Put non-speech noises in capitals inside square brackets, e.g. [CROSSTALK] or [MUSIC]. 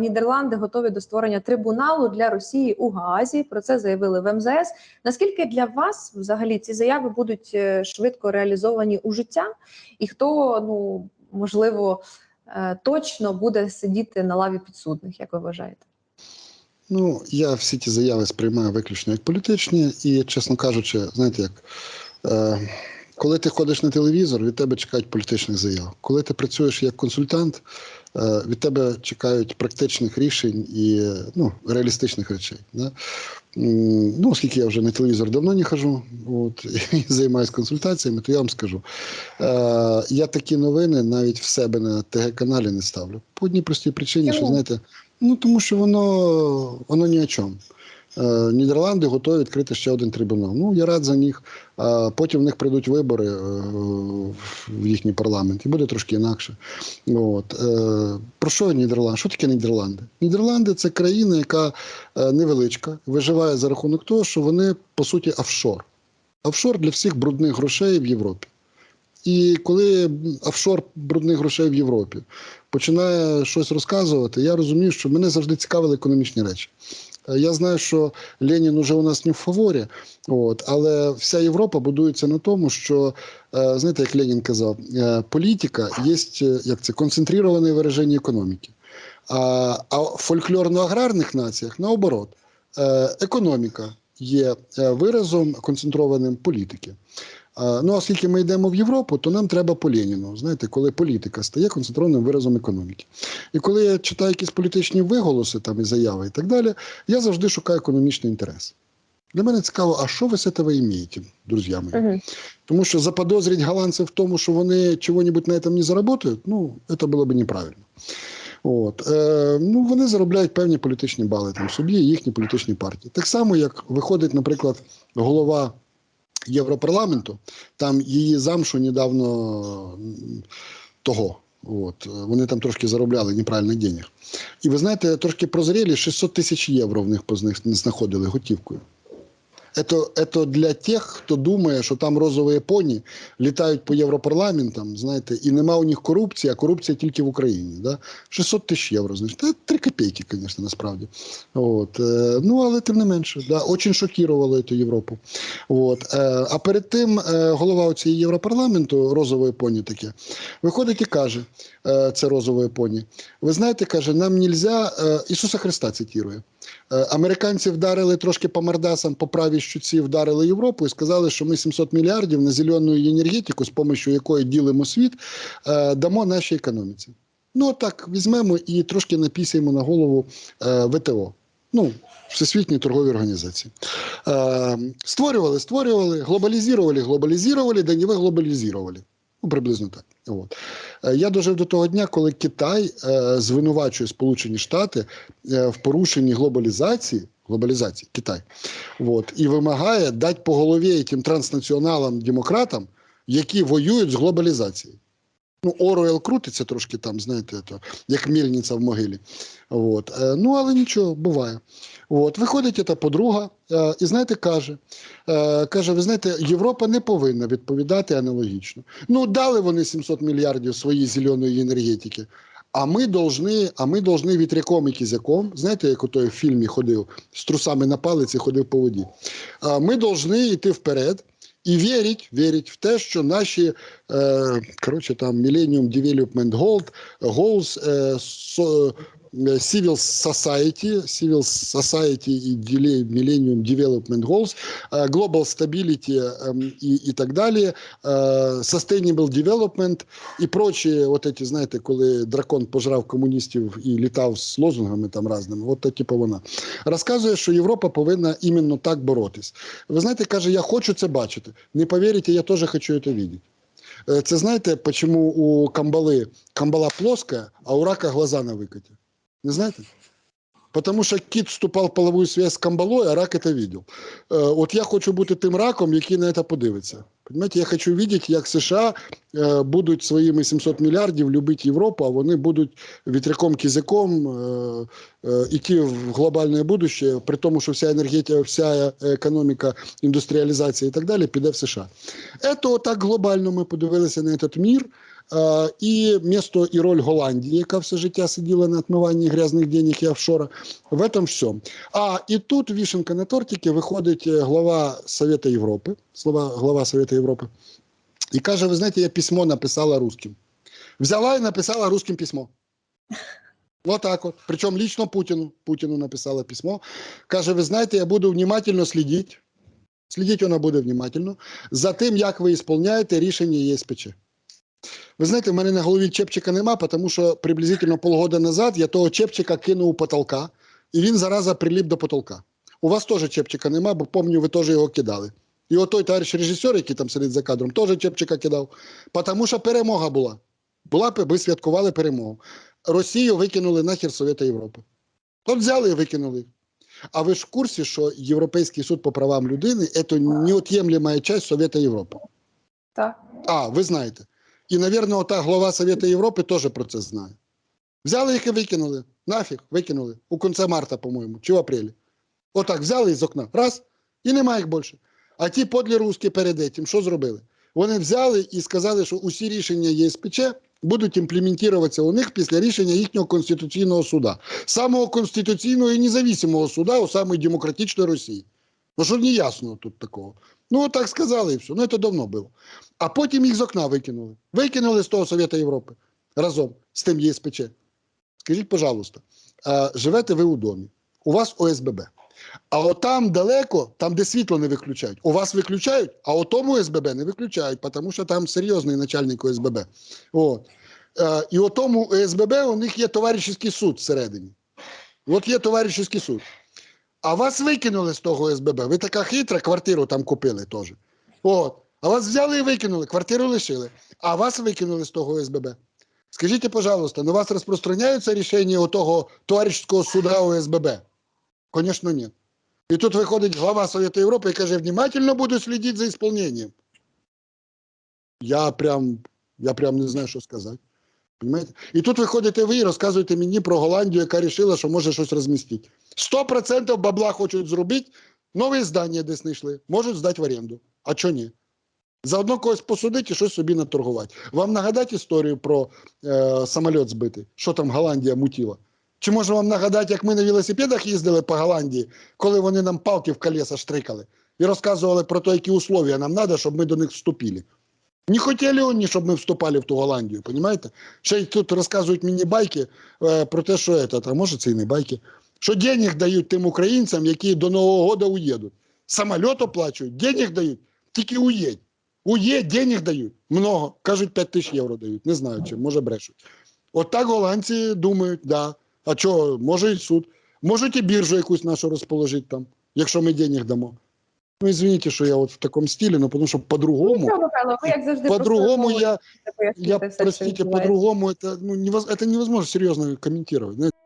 Нідерланди готові до створення трибуналу для Росії у Гаазі. Про це заявили в МЗС. Наскільки для вас взагалі ці заяви будуть е, швидко реалізовані у життя? І хто ну можливо е, точно буде сидіти на лаві підсудних, як ви вважаєте? Ну, я всі ті заяви сприймаю виключно як політичні, і, чесно кажучи, знаєте, як е, коли ти ходиш на телевізор, від тебе чекають політичних заяв. Коли ти працюєш як консультант, е, від тебе чекають практичних рішень і ну, реалістичних речей. Да? Ну, оскільки я вже на телевізор давно не хожу, от, [LAUGHS] і займаюся консультаціями, то я вам скажу. Е, я такі новини навіть в себе на ТГ-каналі не ставлю. По одній простій причині, що знаєте, ну тому що воно, воно ні о чому. Е, Нідерланди готові відкрити ще один трибунал. Ну, я рад за них. А потім в них прийдуть вибори е, в їхній парламент, і буде трошки інакше. От. Е, Про що Нідерланди? Що таке Нідерланди? Нідерланди це країна, яка невеличка, виживає за рахунок того, що вони, по суті, офшор. Офшор для всіх брудних грошей в Європі. І коли офшор брудних грошей в Європі починає щось розказувати, я розумію, що мене завжди цікавили економічні речі. Е, Я знаю, що Ленін уже у нас не в фаворі, от, але вся Європа будується на тому, що, е, знаєте, як Ленін казав, е, політика є як це, концентроване вираження економіки. А, а в фольклорно-аграрних націях наоборот, економіка є виразом концентрованим політики. А, Ну, оскільки ми йдемо в Європу, то нам треба по Леніну. Знаєте, коли політика стає концентрованим виразом економіки. І коли я читаю якісь політичні виголоси там і заяви і так далі, я завжди шукаю економічний інтерес. Для мене цікаво, а що ви з цього маєте, друзі мої? Угу. Тому що заподозрить голландців в тому, що вони чого-небудь на этом не заработають, ну, це було б неправильно. От. Е, ну, вони заробляють певні політичні бали там собі і їхні політичні партії. Так само, як виходить, наприклад, голова Європарламенту, там її замшу недавно того. От, вони там трошки заробляли неправильних денег. І ви знаєте, трошки прозрілі 600 тисяч євро в них знаходили готівкою. Это, это для тих, хто думає, що там розові поні літають по європарламентам, знаєте, і нема у них корупції, а корупція тільки в Україні. Да? 600 тисяч євро, значить, це 3 копійки, звісно, насправді. От, е, ну, але тим не менше, да, очень шокувало цю Європу. От, е, а перед тим е, голова цієї Європарламенту, розової поні таке, виходить і каже, е, це розової поні, ви знаєте, каже, нам нельзя, е, Ісуса Христа цитує, Американці вдарили трошки по мордасам, по правій щуці вдарили Європу і сказали, що ми 700 мільярдів на зелену енергетику, з допомогою якої ділимо світ, е, дамо нашій економіці. Ну так візьмемо і трошки напісяємо на голову е, ВТО. Ну, Всесвітній торговій організації. Е, створювали, створювали, глобалізували, глобалізували, да не ви глобалізували. Ну, приблизно так. От. Е, Я дожив до того дня, коли Китай е, звинувачує Сполучені Штати е, в порушенні глобалізації, глобалізації Китай, от, і вимагає дати по голові тим транснаціоналам демократам, які воюють з глобалізацією. Ну, Оруел крутиться трошки там, знаєте, то, як мільниця в могилі. От. Е, ну, але нічого, буває. От. Виходить ця подруга е, і, знаєте, каже, е, каже, ви знаєте, Європа не повинна відповідати аналогічно. Ну, дали вони 700 мільярдів своїй зеленої енергетики. А ми должны, а ми должны вітряком і кізяком, знаєте, як у той в фільмі ходив, з трусами на палиці ходив по воді. А ми должны йти вперед і вірить, вірить в те, що наші е, коротше, там Millennium Development Goals, со, е, Civil Society, Civil Society Dele- Millennium Development Goals, е, Global Stability і, і так далі, е, Sustainable Development і прочі, от эти, знаєте, коли дракон пожрав комуністів і літав з лозунгами там разними, от це, типу вона. Розказує, що Європа повинна іменно так боротись. Ви знаєте, каже, я хочу це бачити. Не повірите, я теж хочу це бачити. Це знаєте, чому у камбали камбала плоская, а у рака глаза на викаті? Не знаєте? Потому що кіт вступав в полову связь з камбалою, а рак це видел. Е, От я хочу бути тим раком, який на це подивиться. Понимаете, я хочу бачити, як США е, будуть своїми 700 мільярдів любити Європу, а вони будуть вітряком кізяком е, е, іти в глобальне будуще, при тому, що вся енергетика, вся економіка, індустріалізація і так далі піде в США. Ето так глобально ми подивилися на этот мір. Е, і місто і роль Голландії, яка все життя сиділа на отмиванні грязних денег і офшора. В этом все. А і тут вішенка на тортики виходить е, глава Совета Європи, слова глава Совета Європи, і каже: ви знаєте, я письмо написала русским. Взяла і написала русским письмо. Вот так от. Причому лично Путіну. Путіну написала письмо. Каже: ви знаєте, я буду внимательно слідити. Слідіть вона буде внимательно за тим, як ви ісполняєте рішення ЄСПЧ. Ви знаєте, в мене на голові чепчика нема, тому що приблизительно полгода назад я того чепчика кинув у потолка, і він зараза приліп до потолка. У вас теж чепчика нема, бо пам'ятаю, ви теж його кидали. І от той товариш режисер, який там сидить за кадром, теж чепчика кидав. Тому що перемога була. Була б, ви святкували перемогу. Росію викинули нахер Совєта Європи. От взяли і викинули. А ви ж в курсі, що Європейський суд по правам людини це неот'ємлема часть Совєта Європи. Так. А, ви знаєте. І, навірно, ота глава Совєту Європи теж про це знає. Взяли їх і викинули. Нафіг, викинули. У кінці марта, по-моєму, чи в апрелі. Отак взяли із окна. Раз, і немає їх більше. А ті подлі русські перед цим, що зробили? Вони взяли і сказали, що усі рішення ЄСПЧ будуть імплементуватися у них після рішення їхнього Конституційного суда. Самого конституційного і независимого суда у самої демократичної Росії. Ну що не ясно тут такого. Ну, так сказали і все. Ну, це давно було. А потім їх з окна викинули. Викинули з того Совєта Європи разом з тим ЄСПЧ. Скажіть, пожалуйста, живете ви у домі, у вас ОСББ. А от там далеко, там, де світло не виключають, у вас виключають, а у тому ОСББ не виключають, тому що там серйозний начальник ОСББ. От. І у ОСББ у них є товаришський суд всередині. От є товаришський суд. А вас викинули з того СББ. Ви така хитра, квартиру там купили теж. От. А вас взяли і викинули, квартиру лишили. А вас викинули з того СББ. Скажіть, пожалуйста, на вас розпространяються рішення того товаришського суда ОСББ? Звісно, ні. І тут виходить глава Совєту Європи і каже, внимательно буду слідити за ісполненням. Я прям, я прям не знаю, що сказати. Понимаєте? І тут виходите ви і розказуєте мені про Голландію, яка вирішила, що може щось розмістити. 100% бабла хочуть зробити, нове здання десь знайшли, можуть здати в оренду. А чого ні? Заодно когось посудити і щось собі наторгувати. Вам нагадати історію про е, самоліт збитий, що там Голландія мутіла? Чи може вам нагадати, як ми на велосипедах їздили по Голландії, коли вони нам палки в колеса штрикали і розказували про те, які условия нам треба, щоб ми до них вступили? Не хотіли вони, щоб ми вступали в ту Голландію, понимаете? Ще й тут розказують мені байки е, про те, що це, а може це і не байки, що денег дають тим українцям, які до Нового року уїдуть. Самоліт оплачують, денег дають, тільки уїдь. Уїдь, денег дають. Много. Кажуть, 5 тисяч євро дають. Не знаю, чи, може брешуть. От так голландці думають, да. А що, може і суд. Можуть і біржу якусь нашу розположити там, якщо ми денег дамо. Ну, извините, що я от в такому стилі, ну, тому що по-другому, по-другому я, я простите, по-другому это, ну, невоз, это невозможно серьезно комментировать. знаете.